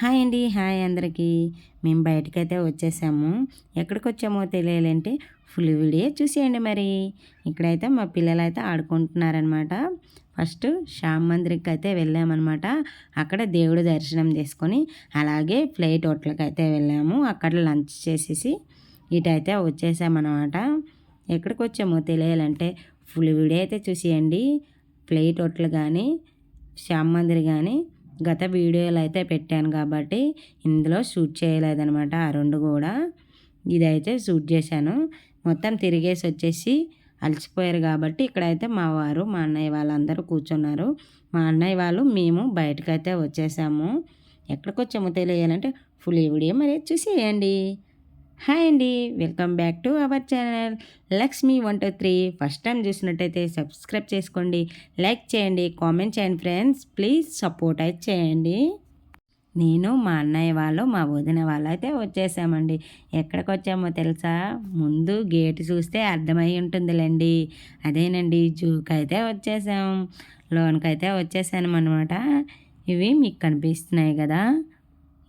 Hi అండి hi అందరికీ. మేము బయటకైతే వచ్చేసాము. ఎక్కడికి వచ్చామో తెలియాలంటే ఫుల్ వీడియో చూసేయండి మరి. ఇక్కడైతే మా పిల్లలు అయితే ఆడుకుంటున్నారనమాట ఫస్ట్ శ్యామ్ మందిర్కి అయితే వెళ్ళామన్నమాట. అక్కడ దేవుడు దర్శనం చేసుకొని అలాగే ఫ్లైట్ హోటల్కి అయితే వెళ్ళాము. అక్కడ లంచ్ చేసేసి ఇటైతే వచ్చేసామన్నమాట. ఎక్కడికి వచ్చామో తెలియాలంటే ఫుల్ వీడియో అయితే చూసేయండి. ఫ్లైట్ హోటల్ కానీ శ్యామ్ మందిర్ కానీ గత వీడియోలు అయితే పెట్టాను కాబట్టి ఇందులో షూట్ చేయలేదనమాట ఆ రెండు కూడా. ఇదైతే షూట్ చేశాను. మొత్తం తిరిగేసి వచ్చేసి అలసిపోయారు కాబట్టి ఇక్కడైతే మా వారు మా అన్నయ్య వాళ్ళందరూ కూర్చున్నారు. మా అన్నయ్య వాళ్ళు మేము బయటకైతే వచ్చేసాము. ఎక్కడికి వచ్చామో తెలియాలంటే ఫుల్ వీడియో మరి చూసేయండి. హాయ్ అండి. Welcome back to our channel. Lakshmi one two three. First time చూసినట్టయితే సబ్స్క్రైబ్ చేసుకోండి. లైక్ చేయండి. కామెంట్ చేయండి ఫ్రెండ్స్. ప్లీజ్ సపోర్ట్ అయితే చేయండి. నేను మా అన్నయ్య వాళ్ళు మా వదిన వాళ్ళు అయితే వచ్చేసామండి. ఎక్కడికి వచ్చామో తెలుసా? ముందు గేట్ చూస్తే అర్థమై ఉంటుందిలేండి. అదేనండి జూకి అయితే వచ్చేసాం. లోన్కైతే వచ్చేసాను అనమాట ఇవి మీకు కనిపిస్తున్నాయి కదా?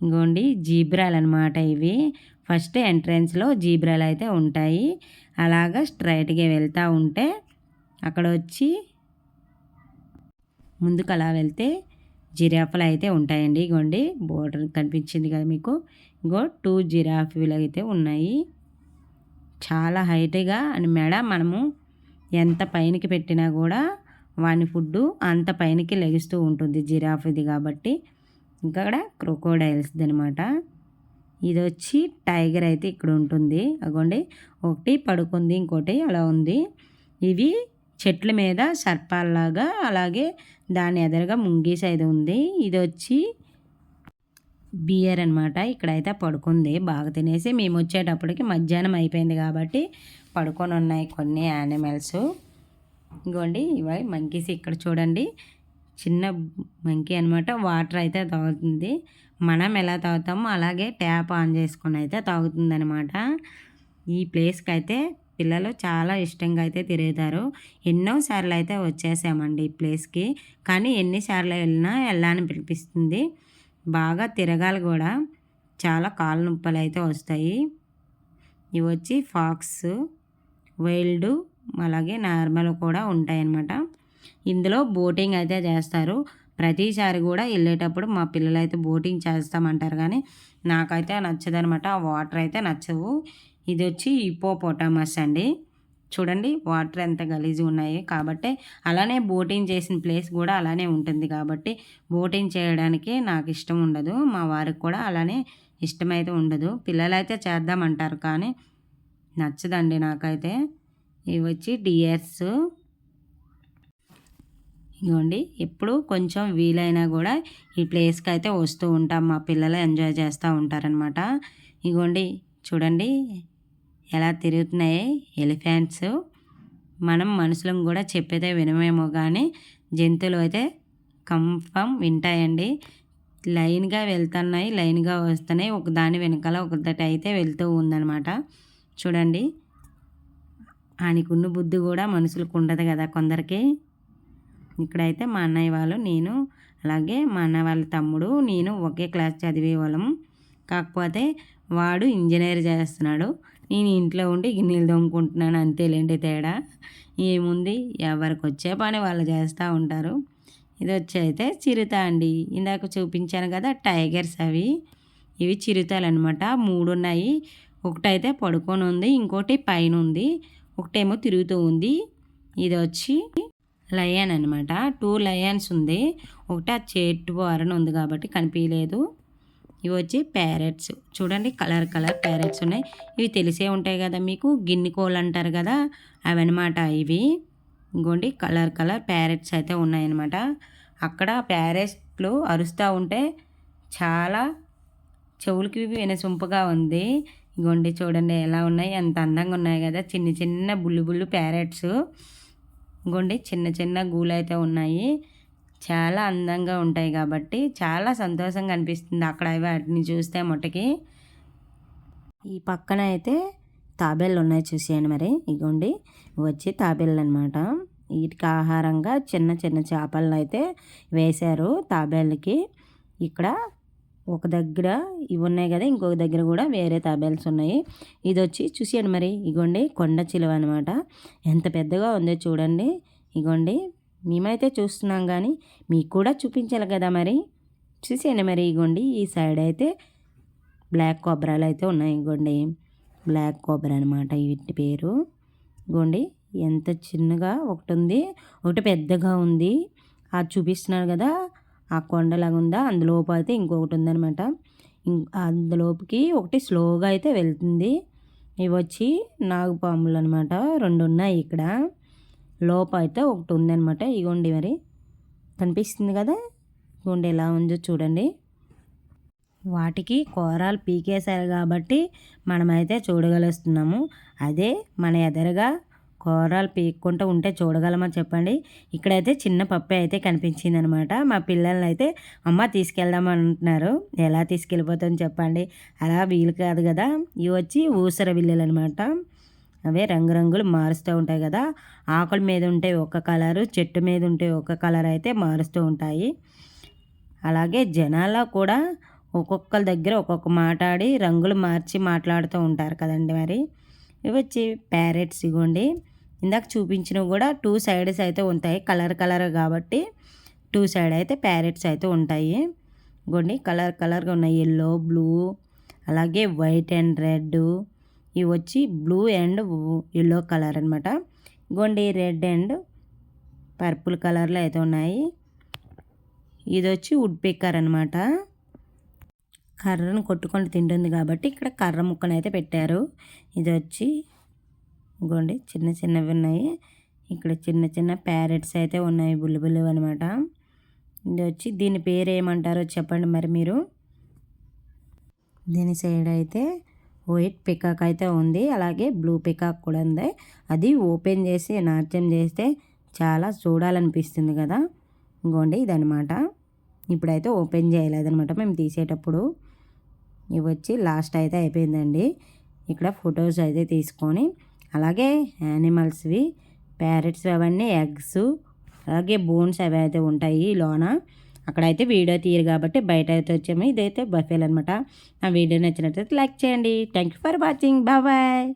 ఇంకోండి జీబ్రాలు అనమాట ఇవి. ఫస్ట్ ఎంట్రన్స్లో జీబ్రాలు అయితే ఉంటాయి. అలాగా స్ట్రైట్గా వెళ్తూ ఉంటే అక్కడ వచ్చి ముందుకు అలా వెళ్తే జిరాఫలు అయితే ఉంటాయండి. ఇగోండి బోర్డర్ కనిపించింది కదా మీకు. ఇంకో టూ జిరాఫీలు అయితే ఉన్నాయి. చాలా హైట్గా అని మెడ మనము ఎంత పైనకి పెట్టినా కూడా వాని ఫుడ్ అంత పైనకి లెగుస్తూ ఉంటుంది జిరాఫ్ది కాబట్టి. ఇంకా క్రొకోడైల్స్ది అనమాట ఇది వచ్చి టైగర్ అయితే ఇక్కడ ఉంటుంది అగోండి ఒకటి పడుకుంది ఇంకోటి అలా ఉంది. ఇవి చెట్ల మీద సర్పాల్లాగా అలాగే దాని ఎదురుగా ముంగీస్ అయితే ఉంది. ఇది వచ్చి బియర్ అనమాట ఇక్కడైతే పడుకుంది. బాగా తినేసి మేము వచ్చేటప్పటికి మధ్యాహ్నం అయిపోయింది కాబట్టి పడుకొని ఉన్నాయి కొన్ని యానిమల్స్. ఇంకోండి ఇవి మంకీస్ ఇక్కడ చూడండి. చిన్న మంకీ అనమాట వాటర్ అయితే తాగుతుంది. మనం ఎలా తాగుతామో అలాగే ట్యాప్ ఆన్ చేసుకొని అయితే తాగుతుందనమాట ఈ ప్లేస్కి అయితే పిల్లలు చాలా ఇష్టంగా అయితే తిరుగుతారు. ఎన్నోసార్లు అయితే వచ్చేసామండి ఈ ప్లేస్కి. కానీ ఎన్నిసార్లు వెళ్ళినా వెళ్ళాలని పిలిపిస్తుంది. బాగా తిరగాలి కూడా. చాలా కాళ్ళ నొప్పులు అయితే వస్తాయి. ఇవి వచ్చి ఫాక్స్ వైల్డ్ అలాగే నార్మల్ కూడా ఉంటాయన్నమాట. ఇందులో బోటింగ్ అయితే చేస్తారు. ప్రతిసారి కూడా వెళ్ళేటప్పుడు మా పిల్లలు అయితే బోటింగ్ చేస్తామంటారు కానీ నాకైతే నచ్చదనమాట. ఆ వాటర్ అయితే నచ్చవు. ఇది వచ్చి ఇపోపోటామస్ అండి. చూడండి వాటర్ ఎంత గలీజు ఉన్నాయి. కాబట్టి అలానే బోటింగ్ చేసిన ప్లేస్ కూడా అలానే ఉంటుంది కాబట్టి బోటింగ్ చేయడానికి నాకు ఇష్టం ఉండదు. మా వారికి కూడా అలానే ఇష్టమైతే ఉండదు. పిల్లలైతే చేద్దామంటారు కానీ నచ్చదండి నాకైతే. ఇవి వచ్చి డియర్స్. ఇదిగోండి ఎప్పుడు కొంచెం వీలైనా కూడా ఈ ప్లేస్కి అయితే వస్తూ ఉంటాం. మా పిల్లలు ఎంజాయ్ చేస్తూ ఉంటారనమాట ఇగోండి చూడండి ఎలా తిరుగుతున్నాయి ఎలిఫెంట్స్. మనం మనుషులం కూడా చెప్పేదే వినమేమో కానీ జంతువులు అయితే కంఫర్మ్ వింటాయండి. లైన్గా వెళ్తున్నాయి లైన్గా వస్తున్నాయి. ఒక దాని వెనకాల ఒకటి అయితే వెళ్తూ ఉందన్నమాట. చూడండి ఆయనకున్న బుద్ధి కూడా మనుషులకు ఉండదు కదా కొందరికి. ఇక్కడైతే మా అన్నయ్య వాళ్ళు నేను అలాగే మా అన్నయ్య వాళ్ళ తమ్ముడు నేను ఒకే క్లాస్ చదివే వాళ్ళం. కాకపోతే వాడు ఇంజనీర్ చేస్తున్నాడు. నేను ఇంట్లో ఉండి గిన్నెలు తోముకుంటున్నాను అంతేలేండి తేడా. ఏముంది? ఎవరికి వచ్చే పని వాళ్ళు చేస్తూ ఉంటారు. ఇది వచ్చి అయితే చిరుత అండి. ఇందాక చూపించాను కదా టైగర్స్ అవి. ఇవి చిరుతలు అనమాట మూడు ఉన్నాయి ఒకటైతే పడుకొని ఉంది ఇంకోటి పైన ఉంది ఒకటేమో తిరుగుతూ ఉంది. ఇది వచ్చి లయన్ అనమాట టూ లయన్స్ ఉంది. ఒకటి ఆ చెట్టు వారణ ఉంది కాబట్టి కనిపించలేదు ఇవి వచ్చి ప్యారెట్స్. చూడండి కలర్ కలర్ ప్యారెట్స్ ఉన్నాయి. ఇవి తెలిసే ఉంటాయి కదా మీకు. గిన్నె కోళ్ళు అంటారు కదా అవన్నమాట ఇవి. ఇంకోండి కలర్ కలర్ ప్యారెట్స్ అయితే ఉన్నాయన్నమాట. అక్కడ ప్యారెట్లు అరుస్తూ ఉంటే చాలా చెవులకి వినసొంపుగా ఉంది. ఇంకోండి చూడండి ఎలా ఉన్నాయి. ఎంత అందంగా ఉన్నాయి కదా. చిన్న చిన్న బుల్లు బుల్లు ప్యారెట్స్. గుండి చిన్న చిన్న గూలైతే ఉన్నాయి. చాలా అందంగా ఉంటాయి కాబట్టి చాలా సంతోషంగా అనిపిస్తుంది అక్కడ వాటిని చూస్తే మొట్టకి ఈ పక్కన అయితే తాబేళ్ళు ఉన్నాయి చూసేయండి మరి ఇగోండి వచ్చి తాబేళ్ళు అనమాట వీటికి ఆహారంగా చిన్న చిన్న చేపలను అయితే వేశారు తాబేళ్ళకి. ఇక్కడ ఒక దగ్గర ఇవి ఉన్నాయి కదా ఇంకొక దగ్గర కూడా వేరే తాబేల్స్ ఉన్నాయి. ఇది వచ్చి చూసేయండి మరి ఇగోండి కొండ చిలువ అనమాట ఎంత పెద్దగా ఉందో చూడండి. ఇగోండి మేమైతే చూస్తున్నాం కానీ మీకు కూడా చూపించాలి కదా మరి. చూసేయండి మరి ఇగోండి ఈ సైడ్ అయితే బ్లాక్ కొబ్బరాలు అయితే ఉన్నాయి ఇగోండి. బ్లాక్ కొబ్బరి అనమాట వీటి పేరు. ఇగోండి ఎంత చిన్నగా ఒకటి ఉంది ఒకటి పెద్దగా ఉంది. అది చూపిస్తున్నారు కదా ఆ కొండలాగా ఉందా అందులోపు అయితే ఇంకొకటి ఉందనమాట అందులోపుకి ఒకటి స్లోగా అయితే వెళ్తుంది. ఇవి వచ్చి నాగుపాములు అనమాట రెండు ఉన్నాయి ఇక్కడ. లోప అయితే ఒకటి ఉందనమాట ఇగోండి మరి. కనిపిస్తుంది కదా? ఇగోండి ఎలా ఉందో చూడండి. వాటికి కూరలు పీకేశారు కాబట్టి మనమైతే చూడగలుస్తున్నాము. అదే మన ఎదరగా కూరలు పీక్కుంటూ ఉంటే చూడగలమా చెప్పండి. ఇక్కడైతే చిన్న పప్పే అయితే కనిపించింది అనమాట మా పిల్లల్ని అయితే అమ్మ తీసుకెళ్దామని అంటున్నారు ఎలా తీసుకెళ్ళిపోతుందని చెప్పండి. అలా వీలు కాదు కదా. ఇవి వచ్చి ఊసర బిల్లలు అనమాట అవే రంగురంగులు మారుస్తూ ఉంటాయి కదా. ఆకుల మీద ఉంటే ఒక కలరు చెట్టు మీద ఉంటే ఒక కలర్ అయితే మారుస్తూ ఉంటాయి. అలాగే జనాల్లో కూడా ఒక్కొక్కరి దగ్గర ఒక్కొక్క మాట్లాడి రంగులు మార్చి మాట్లాడుతూ ఉంటారు కదండి మరి. ఇవి వచ్చి ప్యారెట్స్ ఇవ్వండి ఇందాక చూపించినవి కూడా టూ సైడ్స్ అయితే ఉంటాయి. కలర్ కలర్ కాబట్టి టూ సైడ్ అయితే ప్యారెట్స్ అయితే ఉంటాయి. ఇవ్వండి కలర్ కలర్గా ఉన్నాయి. ఎల్లో బ్లూ అలాగే వైట్ అండ్ రెడ్. ఇవి వచ్చి బ్లూ అండ్ ఎల్లో కలర్ అనమాట గొండి రెడ్ అండ్ పర్పుల్ కలర్లో అయితే ఉన్నాయి. ఇది వచ్చి వుడ్ పిక్కర్ అనమాట కర్రను కొట్టుకొని తింటుంది కాబట్టి ఇక్కడ కర్ర ముక్కను అయితే పెట్టారు. ఇది వచ్చి ఇంకోండి చిన్న చిన్నవి ఉన్నాయి. ఇక్కడ చిన్న చిన్న ప్యారెట్స్ అయితే ఉన్నాయి బుల్లి అనమాట ఇది వచ్చి దీని పేరు ఏమంటారో చెప్పండి మరి మీరు. దీని సైడ్ అయితే వైట్ పికాక్ అయితే ఉంది అలాగే బ్లూ పికాక్ కూడా ఉంది. అది ఓపెన్ చేసి నాట్యం చేస్తే చాలా చూడాలనిపిస్తుంది కదా. ఇంకోండి ఇదనమాట ఇప్పుడైతే ఓపెన్ చేయలేదనమాట మేము తీసేటప్పుడు. ఇవి వచ్చి లాస్ట్ అయితే అయిపోయిందండి. ఇక్కడ ఫొటోస్ అయితే తీసుకొని అలాగే యానిమల్స్వి ప్యారెట్స్ అవన్నీ ఎగ్స్ అలాగే బోన్స్ అవి అయితే ఉంటాయి లోన. అక్కడైతే వీడియో తీయరు కాబట్టి బయట అయితే వచ్చాము. ఇదైతే బఫేలు అనమాట ఆ వీడియో నచ్చినట్లయితే లైక్ చేయండి. Thank you for watching. Bye.